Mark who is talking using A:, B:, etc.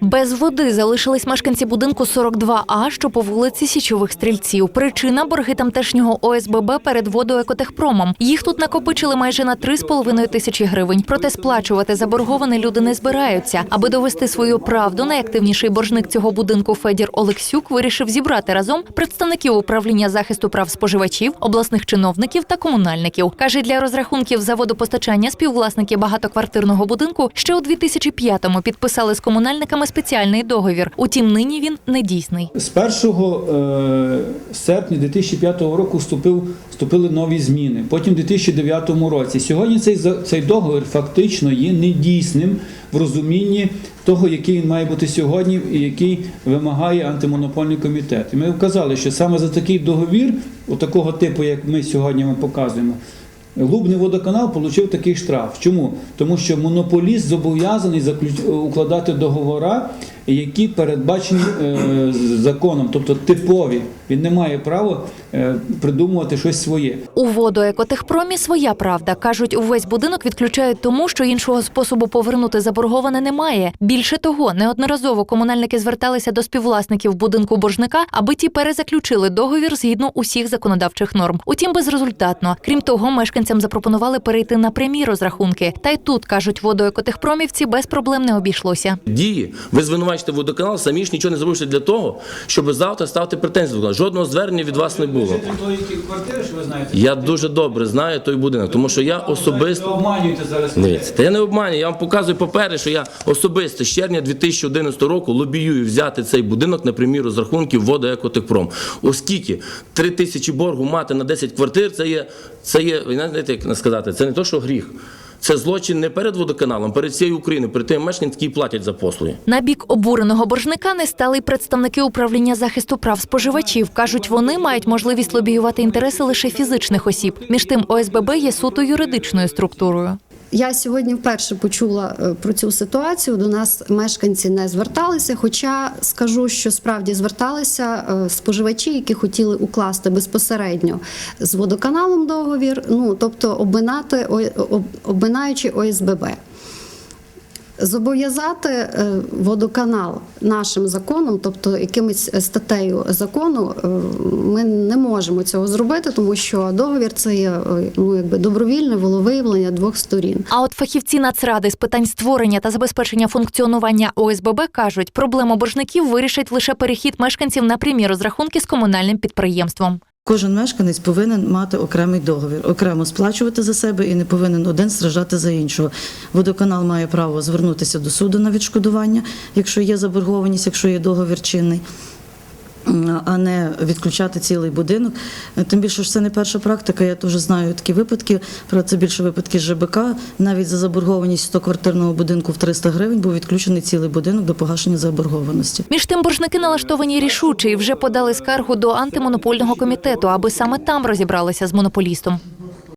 A: Без води залишились мешканці будинку 42А, що по вулиці Січових стрільців. Причина борги тамтешнього ОСББ перед водоекотехпромом. Їх тут накопичили майже на 3,5 тисячі гривень. Проте сплачувати заборговане люди не збираються. Аби довести свою правду, найактивніший боржник цього будинку Федір Олексюк вирішив зібрати разом представників управління захисту прав споживачів, обласних чиновників та комунальників. Каже, для розрахунків за водопостачання співвласники багатоквартирного будинку ще у 2005-му підписали з комунальниками спеціальний договір. Утім, нині він недійсний.
B: З 1 е, серпня 2005 року вступив, вступили нові зміни. Потім в 2009 році. Сьогодні цей, цей договір фактично є недійсним в розумінні того, який він має бути сьогодні і який вимагає антимонопольний комітет. І ми вказали, що саме за такий договір, у такого типу, як ми сьогодні вам показуємо, Лубний водоканал отримав такий штраф. Чому? Тому що монополіст зобов'язаний заключ- укладати договори, які передбачені е, законом, тобто типові. Він не має права е, придумувати щось своє.
A: У водоекотехпромі своя правда. Кажуть, увесь будинок відключають тому, що іншого способу повернути заборговане немає. Більше того, неодноразово комунальники зверталися до співвласників будинку боржника, аби ті перезаключили договір згідно усіх законодавчих норм. Утім, безрезультатно. Крім того, мешканцям запропонували перейти на прямі розрахунки. Та й тут кажуть, водоекотехпромівці без проблем не обійшлося.
C: дії. Ви звинувачите водоканал, самі ж нічого не зробите для того, щоб завтра ставити претензії. Жодного звернення від вас не було.
B: ви
C: Я дуже добре знаю той будинок, тому що я особисто.
B: обманюєте зараз.
C: Дивіться, та я не обманюю, я вам показую папери, що я особисто з червня 2011 року лобіюю взяти цей будинок на прямі розрахунки водоекотехпром. Оскільки 3 тисячі боргу мати на 10 квартир, це є, це є, знаєте, як сказати, це не то, що гріх. Це злочин не перед водоканалом, перед всією Україною, перед тим мешканцям, які платять за послуги.
A: На бік обуреного боржника не стали представники управління захисту прав споживачів. кажуть, вони мають можливість лобіювати інтереси лише фізичних осіб. Між тим, ОСББ є суто юридичною структурою.
D: Я сьогодні вперше почула е, про цю ситуацію. До нас мешканці не зверталися. Хоча скажу, що справді зверталися е, споживачі, які хотіли укласти безпосередньо з водоканалом договір, ну тобто обминати обминаючи ОСББ. Зобов'язати е, водоканал нашим законом, тобто якимось статтею закону, е, ми не можемо цього зробити, тому що договір це є е, ну якби добровільне волевиявлення двох сторін.
A: А от фахівці Нацради з питань створення та забезпечення функціонування ОСББ кажуть, проблему боржників вирішить лише перехід мешканців на прямі розрахунки з комунальним підприємством.
E: Кожен мешканець повинен мати окремий договір, окремо сплачувати за себе і не повинен один страждати за іншого. Водоканал має право звернутися до суду на відшкодування, якщо є заборгованість, якщо є договір чинний. А не відключати цілий будинок. Тим більше що це не перша практика. Я теж знаю такі випадки. Про це більше випадки ЖБК. Навіть за заборгованість 100-квартирного будинку в 300 гривень був відключений цілий будинок до погашення заборгованості.
A: Між тим, боржники налаштовані рішуче і вже подали скаргу до антимонопольного комітету, аби саме там розібралися з монополістом.